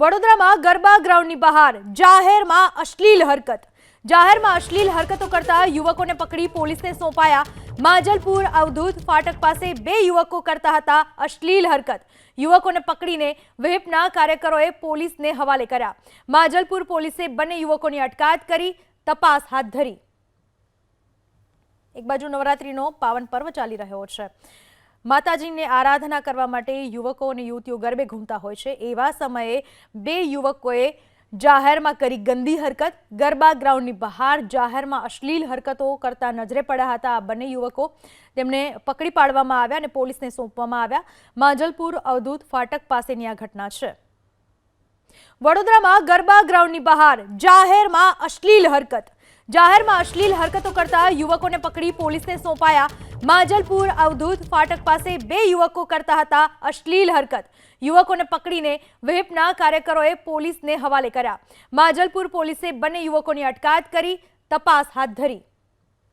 વડોદરામાં ગરબા ગ્રાઉન્ડની બહાર, જાહેરમાં અશ્લીલ હરકત. જાહેરમાં અશ્લીલ હરકતો કરતા યુવકોને પકડી પોલીસને સોંપાયા માજલપુર અવધૂત ફાટક પાસે બે યુવકો કરતા હતા અશ્લીલ હરકત. યુવકોને પકડીને વેપના કાર્યકરોએ પોલીસને હવાલે કર્યા. માજલપુર પોલીસે બંને યુવકોની અટકાયત કરી, તપાસ હાથ ધરી. એક બાજુ નવરાત્રીનો પાવન પર્વ ચાલી રહ્યો છે. માતાજીને આરાધના કરવા માટે યુવકો અને યુવતીઓ ગરબે ઘૂમતા હોય છે. એવા સમયે બે યુવકોએ જાહેરમાં કરી ગંદી હરકત. ગરબા ગ્રાઉન્ડની બહાર જાહેરમાં અશ્લીલ હરકતો કરતા નજરે પડ્યા હતા આ બંને યુવકો. તેમને પકડી પાડવામાં આવ્યા અને પોલીસને સોંપવામાં આવ્યા. માંજલપુર અવધૂત ફાટક પાસેની આ ઘટના છે. વડોદરામાં ગરબા ગ્રાઉન્ડની બહાર જાહેરમાં અશ્લીલ હરકત. જાહેરમાં અશ્લીલ હરકતો કરતા યુવકોને પકડી પોલીસને સોંપાયા. માજલપુર અવધૂત ફાટક પાસે બે યુવકો કરતા હતા અશ્લીલ હરકત. યુવકોને પકડીને વેપના કાર્યકરોએ પોલીસને હવાલે કર્યા. માજલપુર પોલીસે બંને યુવકોની અટકાયત કરી, તપાસ હાથ ધરી.